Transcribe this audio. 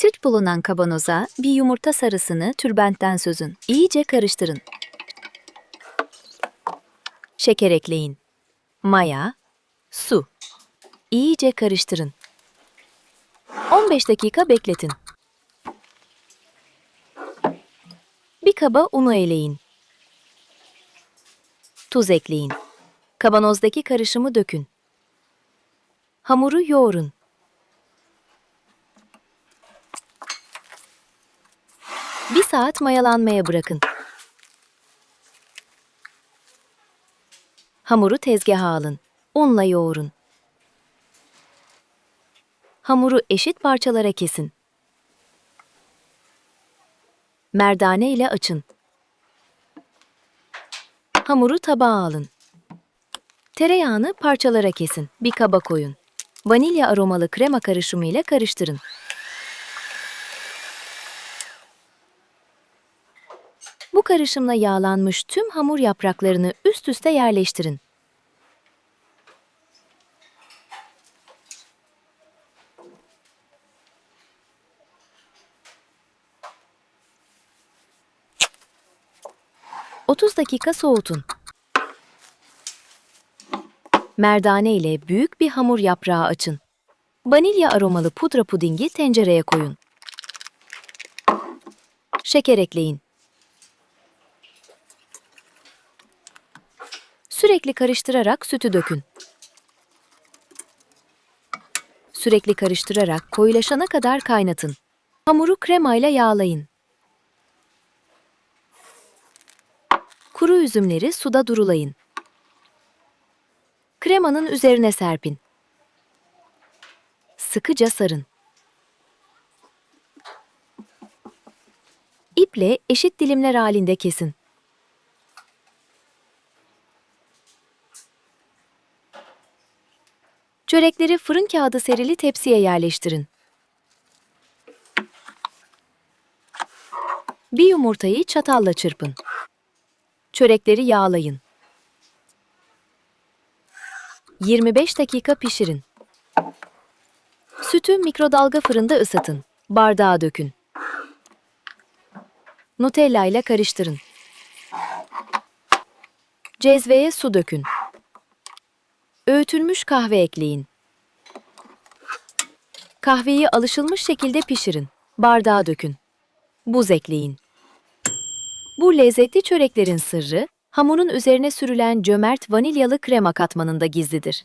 Süt bulunan kavanoza bir yumurta sarısını tülbentten süzün. İyice karıştırın. Şeker ekleyin. Maya, su. İyice karıştırın. 15 dakika bekletin. Bir kaba unu eleyin. Tuz ekleyin. Kavanozdaki karışımı dökün. Hamuru yoğurun. Bir saat mayalanmaya bırakın. Hamuru tezgaha alın. Unla yoğurun. Hamuru eşit parçalara kesin. Merdane ile açın. Hamuru tabağa alın. Tereyağını parçalara kesin. Bir kaba koyun. Vanilya aromalı krema karışımı ile karıştırın. Bu karışımla yağlanmış tüm hamur yapraklarını üst üste yerleştirin. ...30 dakika soğutun. Merdane ile büyük bir hamur yaprağı açın. Vanilya aromalı pudra pudingi tencereye koyun. Şeker ekleyin. Sürekli karıştırarak sütü dökün. Sürekli karıştırarak koyulaşana kadar kaynatın. Hamuru kremayla yağlayın. Kuru üzümleri suda durulayın. Kremanın üzerine serpin. Sıkıca sarın. İple eşit dilimler halinde kesin. Çörekleri fırın kağıdı serili tepsiye yerleştirin. Bir yumurtayı çatalla çırpın. Çörekleri yağlayın. 25 dakika pişirin. Sütü mikrodalga fırında ısıtın. Bardağa dökün. Nutella ile karıştırın. Cezveye su dökün. Öğütülmüş kahve ekleyin. Kahveyi alışılmış şekilde pişirin. Bardağa dökün. Buz ekleyin. Bu lezzetli çöreklerin sırrı, hamurun üzerine sürülen cömert vanilyalı krema katmanında gizlidir.